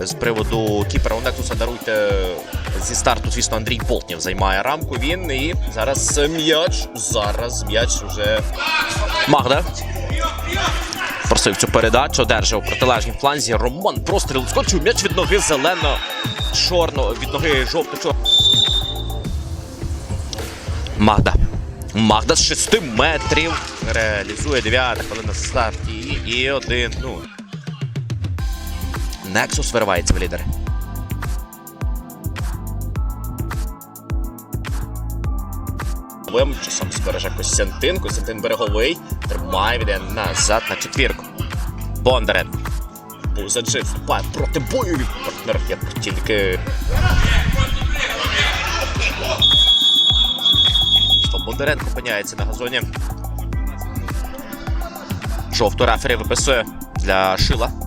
з приводу кіпера у даруйте зі старту, звісно, Андрій Болтнєв займає рамку. Він і зараз м'яч. Зараз м'яч вже Магда. Просив цю передачу, одержав у протилежній фланзі. Роман простріл скочив м'яч від ноги зелено, чорно, від ноги жовто чорно. Магда. Магда з 6 метрів реалізує 9 хвилина старті. І один. Ну. Нексус виривається в лідери. Вим часом збереже Костянтин. Костянтин береговий. Тримає, віде назад на четвірку. Бондаренко. Бузаджи вступає проти бою партнер. Як тільки. Що Бондаренко опиняється на газоні. Жовту рефері виписує для Шила.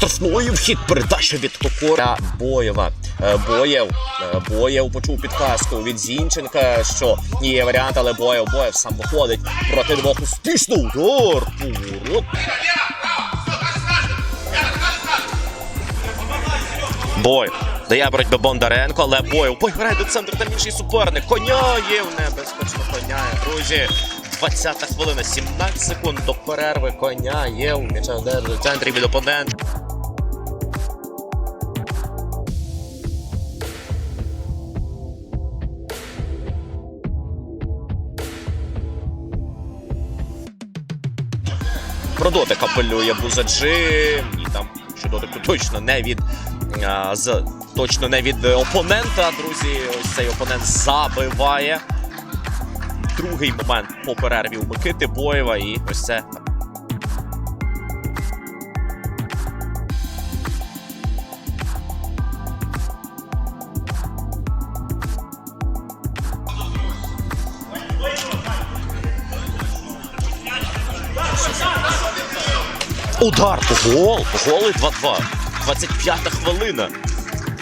До штрафної вхід передача від Кокора Боєва. Е, Боєв. е, Боєв почув підказку від Зінченка, що є варіант, але Боєв Боєв сам виходить проти двох успішно удар. Поворот. Боєв. Дає боротьби Бондаренко, але Боєв пограє до центру там інший суперник. Коняє в небезпечно коняє, друзі. 20 хвилина, 17 секунд до перерви. Коня є у м'яча в центрі від опонента. Про дотик апелює Бузаджи. І там що дотику точно не від а, з точно не від опонента. Друзі, ось цей опонент забиває. Другий момент по перерві у Микити Боєва. І ось це Удар! Гол! Гол і 2-2. 25-та хвилина.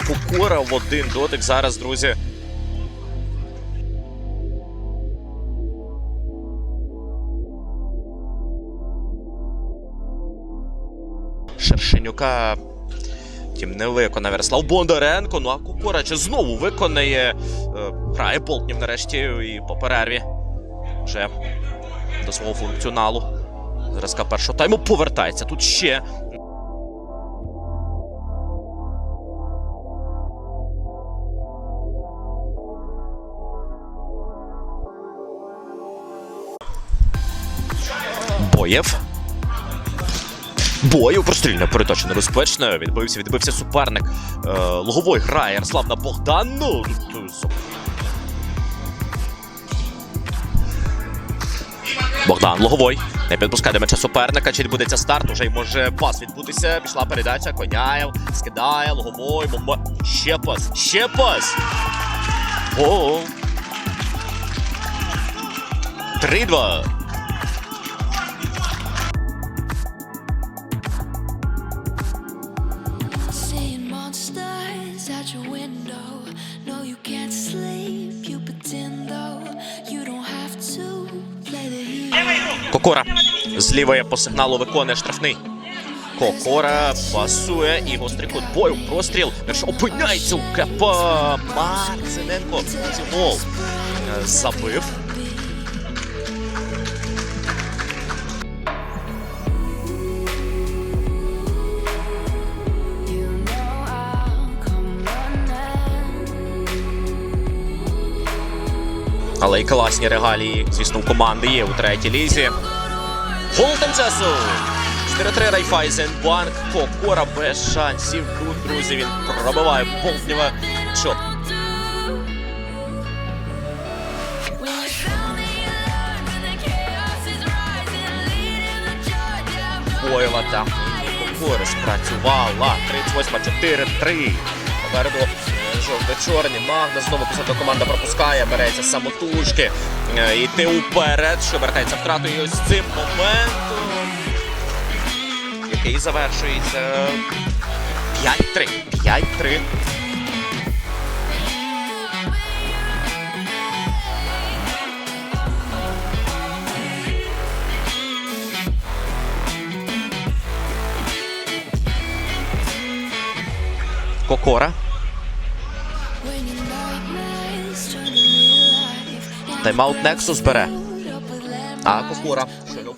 Покора в один дотик зараз, друзі. Шершенюка. Втім, не виконав Ярослав Бондаренко. Ну а Кукорача знову виконає. Е, грає Болтнів нарешті і по перерві. Вже до свого функціоналу. Зразка першого тайму повертається. Тут ще. Боєв. Бою прострільна передача небезпечна. Відбився, відбився суперник. Е, Луговой грає Ярослав на Богдану. Богдан Луговой. Не підпускає до м'яча суперника. Чи відбудеться старт? Уже й може пас відбутися. Пішла передача. Коняєв. Скидає. Луговой. Момо... Ще пас. Ще пас. О. 3-2. Seeing monsters out your window. No, you can't sleep. You pretend Кокора з лівої по сигналу виконує штрафний. Кокора пасує і гострий кут бою. Простріл. Опиняється у КП. Марциненко. Гол. Е, Забив. Але й класні регалії, звісно, у команди є у третій лізі. Гол тим часу. 4-3 Райфайзен Банк. Кокора без шансів. Тут, друзі, він пробиває Болтнєва. Yeah, Боєва там Кокори спрацювала. 38-4-3. Попереду жовто-чорні. Магда знову позаду команда пропускає, береться самотужки. Е, йти уперед, що вертається втрату. І ось цим моментом, який завершується 5-3. 5-3. Кокора. Тайм-аут Нексус бере. А. Щойно